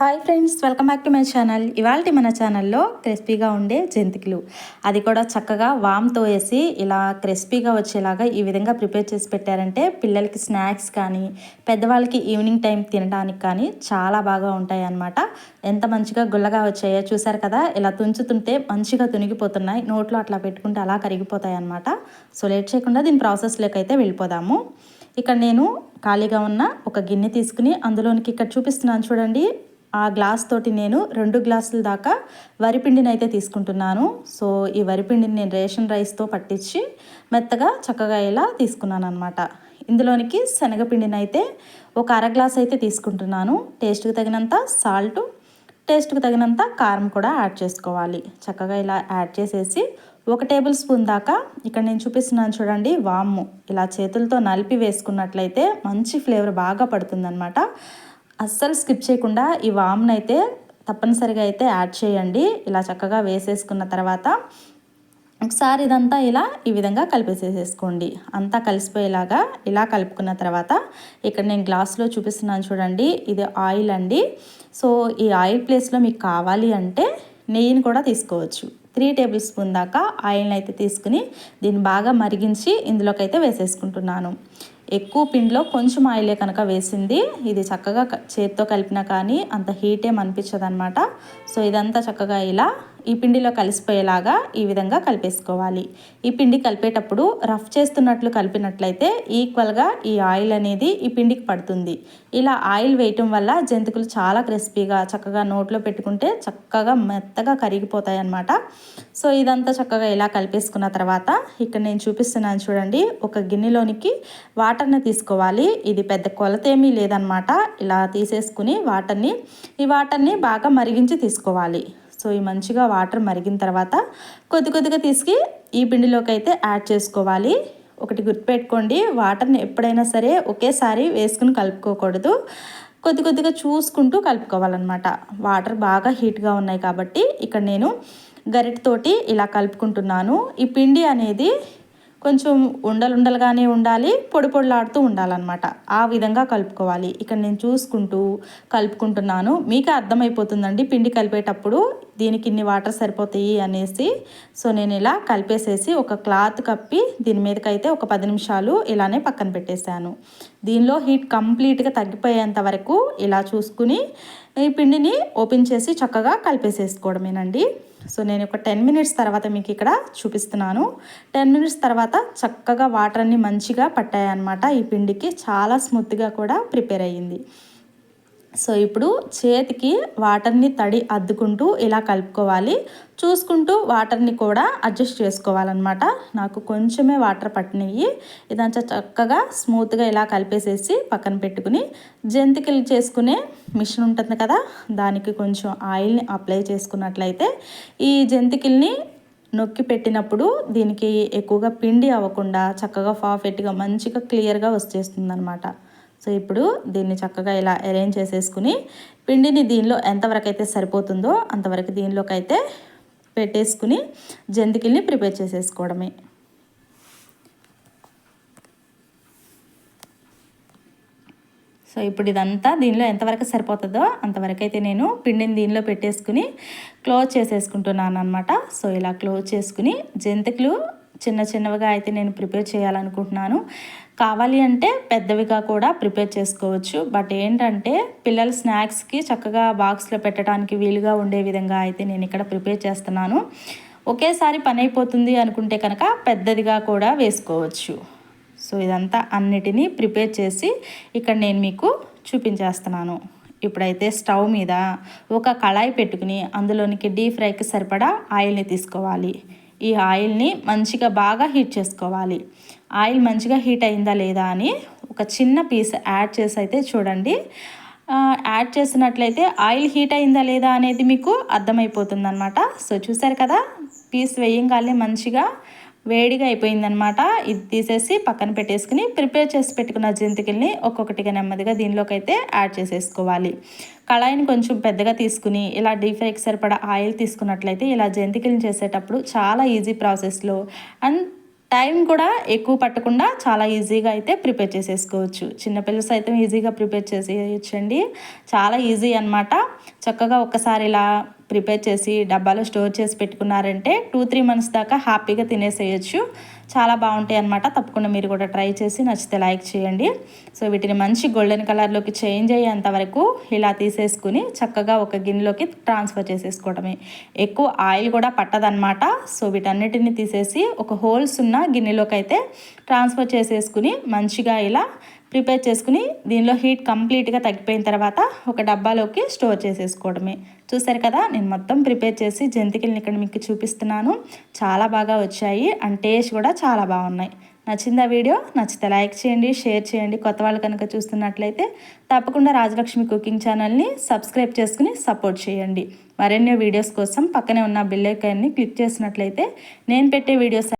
Hi friends welcome back to my channel. ఇవాళ మన ఛానల్లో క్రిస్పీగా ఉండే జంతికలు. అది కూడా చక్కగా వామ్తో వేసి ఇలా క్రిస్పీగా వచ్చేలాగా ఈ విధంగా ప్రిపేర్ చేసి పెట్టారంటే పిల్లలకి స్నాక్స్ కానీ పెద్దవాళ్ళకి ఈవినింగ్ టైం తినడానికి కానీ చాలా బాగా ఉంటాయి అన్నమాట ఎంత మంచిగా గుల్లగా వచ్చాయో చూసారు కదా? ఇలా తుంచుతుంటే మంచిగా తునిగిపోతున్నాయి. నోట్లో అట్లా పెట్టుకుంటే అలా కరిగిపోతాయి అన్నమాట సో లేట్ చేయకుండా దీని ప్రాసెస్లోకి అయితే వెళ్ళిపోదాము. ఇక్కడ నేను ఖాళీగా ఉన్న ఒక గిన్నె తీసుకుని అందులోనికి ఇక్కడ చూపిస్తున్నాను చూడండి. ఆ గ్లాస్ తోటి నేను రెండు గ్లాసుల దాకా వరిపిండిని అయితే తీసుకుంటున్నాను. సో ఈ వరిపిండిని నేను రేషన్ రైస్తో పట్టించి మెత్తగా చక్కగా ఇలా తీసుకున్నాను అనమాట ఇందులోనికి శనగపిండిని అయితే ఒక అర గ్లాస్ అయితే తీసుకుంటున్నాను. టేస్ట్కి తగినంత సాల్ట్ టేస్ట్కి తగినంత కారం కూడా యాడ్ చేసుకోవాలి. చక్కగా ఇలా యాడ్ చేసేసి ఒక టేబుల్ స్పూన్ దాకా ఇక్కడ నేను చూపిస్తున్నాను చూడండి వాము. ఇలా చేతులతో నలిపి వేసుకున్నట్లయితే మంచి ఫ్లేవర్ బాగా పడుతుందన్నమాట. అస్సలు స్కిప్ చేయకుండా ఈ వామ్ని అయితే తప్పనిసరిగా అయితే యాడ్ చేయండి. ఇలా చక్కగా వేసేసుకున్న తర్వాత ఒకసారి ఇదంతా ఇలా ఈ విధంగా కలిపేసేసేసుకోండి. అంతా కలిసిపోయేలాగా ఇలా కలుపుకున్న తర్వాత ఇక్కడ నేను గ్లాస్లో చూపిస్తున్నాను చూడండి ఇది ఆయిల్ అండి. సో ఈ ఆయిల్ ప్లేస్లో మీకు కావాలి అంటే నెయ్యిని కూడా తీసుకోవచ్చు. త్రీ టేబుల్ స్పూన్ దాకా ఆయిల్ని అయితే తీసుకుని దీన్ని బాగా మరిగించి ఇందులోకి అయితే వేసేసుకుంటున్నాను. ఎక్కువ పిండిలో కొంచెం ఆయిలే కనుక వేసింది. ఇది చక్కగా చేతితో కలిపినా కానీ అంత హీట్ ఏం అనిపించదు అనమాట సో ఇదంతా చక్కగా ఇలా ఈ పిండిలో కలిసిపోయేలాగా ఈ విధంగా కలిపేసుకోవాలి. ఈ పిండి కలిపేటప్పుడు రఫ్ చేస్తున్నట్లు కలిపినట్లయితే ఈక్వల్గా ఈ ఆయిల్ అనేది ఈ పిండికి పడుతుంది. ఇలా ఆయిల్ వేయటం వల్ల జంతికలు చాలా క్రిస్పీగా చక్కగా నోట్లో పెట్టుకుంటే చక్కగా మెత్తగా కరిగిపోతాయి అన్నమాట సో ఇదంతా చక్కగా ఇలా కలిపేసుకున్న తర్వాత ఇక్కడ నేను చూపిస్తున్నాను చూడండి ఒక గిన్నెలోనికి వాటర్ని తీసుకోవాలి. ఇది పెద్ద కొలత ఏమీ లేదనమాట ఇలా తీసేసుకుని వాటర్ని ఈ వాటర్ని బాగా మరిగించి తీసుకోవాలి. సో ఈ మంచిగా వాటర్ మరిగిన తర్వాత కొద్ది కొద్దిగా తీసుకు ఈ పిండిలోకి అయితే యాడ్ చేసుకోవాలి. ఒకటి గుర్తుపెట్టుకోండి వాటర్ని ఎప్పుడైనా సరే ఒకేసారి వేసుకుని కలుపుకోకూడదు. కొద్ది కొద్దిగా చూసుకుంటూ కలుపుకోవాలన్నమాట. వాటర్ బాగా హీట్గా ఉన్నాయి కాబట్టి ఇక్కడ నేను గరిటతోటి ఇలా కలుపుకుంటున్నాను. ఈ పిండి అనేది కొంచెం ఉండలుండలుగానే ఉండాలి పొడి పొడిలాడుతూ ఉండాలన్నమాట. ఆ విధంగా కలుపుకోవాలి. ఇక్కడ నేను చూసుకుంటూ కలుపుకుంటున్నాను. మీకు అర్థమైపోతుందండి పిండి కలిపేటప్పుడు దీనికి ఇన్ని వాటర్ సరిపోతాయి అనేసి. సో నేను ఇలా కలిపేసేసి ఒక క్లాత్ కప్పి దీని మీదకైతే ఒక పది నిమిషాలు ఇలానే పక్కన పెట్టేశాను. దీనిలో హీట్ కంప్లీట్గా తగ్గిపోయేంత వరకు ఇలా చూసుకుని ఈ పిండిని ఓపెన్ చేసి చక్కగా కలిపేసేసుకోవడమేనండి. సో నేను ఒక టెన్ మినిట్స్ తర్వాత మీకు ఇక్కడ చూపిస్తున్నాను. టెన్ మినిట్స్ తర్వాత చక్కగా వాటర్ అన్ని మంచిగా పట్టాయన్నమాట. ఈ పిండికి చాలా స్మూత్గా కూడా ప్రిపేర్ అయ్యింది. సో ఇప్పుడు చేతికి వాటర్ని తడి అద్దుకుంటూ ఇలా కలుపుకోవాలి. చూసుకుంటూ వాటర్ని కూడా అడ్జస్ట్ చేసుకోవాలన్నమాట. నాకు కొంచెమే వాటర్ పట్టినవి ఇదంతా చక్కగా స్మూత్గా ఇలా కలిపేసేసి పక్కన పెట్టుకుని జంతికలు చేసుకునే మిషన్ ఉంటుంది కదా దానికి కొంచెం ఆయిల్ని అప్లై చేసుకున్నట్లయితే ఈ జంతికల్ని నొక్కి పెట్టినప్పుడు దీనికి ఎక్కువగా పిండి అవ్వకుండా చక్కగా పర్ఫెక్ట్గా మంచిగా క్లియర్గా వచ్చేస్తుంది అనమాట సో ఇప్పుడు దీన్ని చక్కగా ఇలా అరేంజ్ చేసేసుకుని పిండిని దీనిలో ఎంతవరకు అయితే సరిపోతుందో అంతవరకు దీనిలోకి అయితే పెట్టేసుకుని జంతికల్ని ప్రిపేర్ చేసేసుకోవడమే. సో ఇప్పుడు ఇదంతా దీనిలో ఎంతవరకు సరిపోతుందో అంతవరకు అయితే నేను పిండిని దీనిలో పెట్టేసుకుని క్లోజ్ చేసేసుకుంటున్నాను అనమాట సో ఇలా క్లోజ్ చేసుకుని జంతికలు చిన్న చిన్నవిగా అయితే నేను ప్రిపేర్ చేయాలనుకుంటున్నాను. కావాలి అంటే పెద్దవిగా కూడా ప్రిపేర్ చేసుకోవచ్చు. బట్ ఏంటంటే పిల్లల స్నాక్స్కి చక్కగా బాక్స్లో పెట్టడానికి వీలుగా ఉండే విధంగా అయితే నేను ఇక్కడ ప్రిపేర్ చేస్తున్నాను. ఒకేసారి పని అయిపోతుంది అనుకుంటే కనుక పెద్దదిగా కూడా వేసుకోవచ్చు. సో ఇదంతా అన్నిటినీ ప్రిపేర్ చేసి ఇక్కడ నేను మీకు చూపించేస్తున్నాను. ఇప్పుడైతే స్టవ్ మీద ఒక కళాయి పెట్టుకుని అందులోనికి డీప్ ఫ్రైకి సరిపడా ఆయిల్ని తీసుకోవాలి. ఈ ఆయిల్ని మంచిగా బాగా హీట్ చేసుకోవాలి. ఆయిల్ మంచిగా హీట్ అయిందా లేదా అని ఒక చిన్న పీస్ యాడ్ చేసి అయితే చూడండి. యాడ్ చేసినట్లయితే ఆయిల్ హీట్ అయిందా లేదా అనేది మీకు అర్థమైపోతుంది అనమాట సో చూసారు కదా పీస్ వేయంగానే మంచిగా వేడిగా అయిపోయిందనమాట ఇది తీసేసి పక్కన పెట్టేసుకుని ప్రిపేర్ చేసి పెట్టుకున్న జంతికల్ని ఒక్కొక్కటిగా నెమ్మదిగా దీనిలోకి అయితే యాడ్ చేసేసుకోవాలి. కళాయిని కొంచెం పెద్దగా తీసుకుని ఇలా డీప్ ఫ్రైకి సరిపడా ఆయిల్ తీసుకున్నట్లయితే ఇలా జంతికల్ని చేసేటప్పుడు చాలా ఈజీ ప్రాసెస్లో అండ్ టైం కూడా ఎక్కువ పట్టకుండా చాలా ఈజీగా అయితే ప్రిపేర్ చేసేసుకోవచ్చు. చిన్నపిల్లలు సైతం ఈజీగా ప్రిపేర్ చేసేయచ్చండి. చాలా ఈజీ అనమాట చక్కగా ఒక్కసారి ఇలా ప్రిపేర్ చేసి డబ్బాలో స్టోర్ చేసి పెట్టుకున్నారంటే టూ త్రీ మంత్స్ దాకా హ్యాపీగా తినేసేయచ్చు. చాలా బాగుంటాయి అనమాట తప్పకుండా మీరు కూడా ట్రై చేసి నచ్చితే లైక్ చేయండి. సో వీటిని మంచి గోల్డెన్ కలర్లోకి చేంజ్ అయ్యేంత వరకు ఇలా తీసేసుకుని చక్కగా ఒక గిన్నెలోకి ట్రాన్స్ఫర్ చేసేసుకోవడమే. ఎక్కువ ఆయిల్ కూడా పట్టదనమాట సో వీటన్నిటిని తీసేసి ఒక హోల్స్ ఉన్న గిన్నెలోకి అయితే ట్రాన్స్ఫర్ చేసేసుకుని మంచిగా ఇలా ప్రిపేర్ చేసుకుని దీనిలో హీట్ కంప్లీట్గా తగ్గిపోయిన తర్వాత ఒక డబ్బాలోకి స్టోర్ చేసేసుకోవడమే. చూసారు కదా నేను మొత్తం ప్రిపేర్ చేసి జంతికల్ని ఇక్కడ మీకు చూపిస్తున్నాను. చాలా బాగా వచ్చాయి అండ్ టేస్ట్ కూడా చాలా బాగున్నాయి. నచ్చిందా వీడియో? నచ్చితే లైక్ చేయండి షేర్ చేయండి. కొత్త వాళ్ళు కనుక చూస్తున్నట్లయితే తప్పకుండా రాజలక్ష్మి కుకింగ్ ఛానల్ని సబ్స్క్రైబ్ చేసుకుని సపోర్ట్ చేయండి. మరెన్నో వీడియోస్ కోసం పక్కనే ఉన్న బిల్ ఐకాన్ని క్లిక్ చేసినట్లయితే నేను పెట్టే వీడియోస్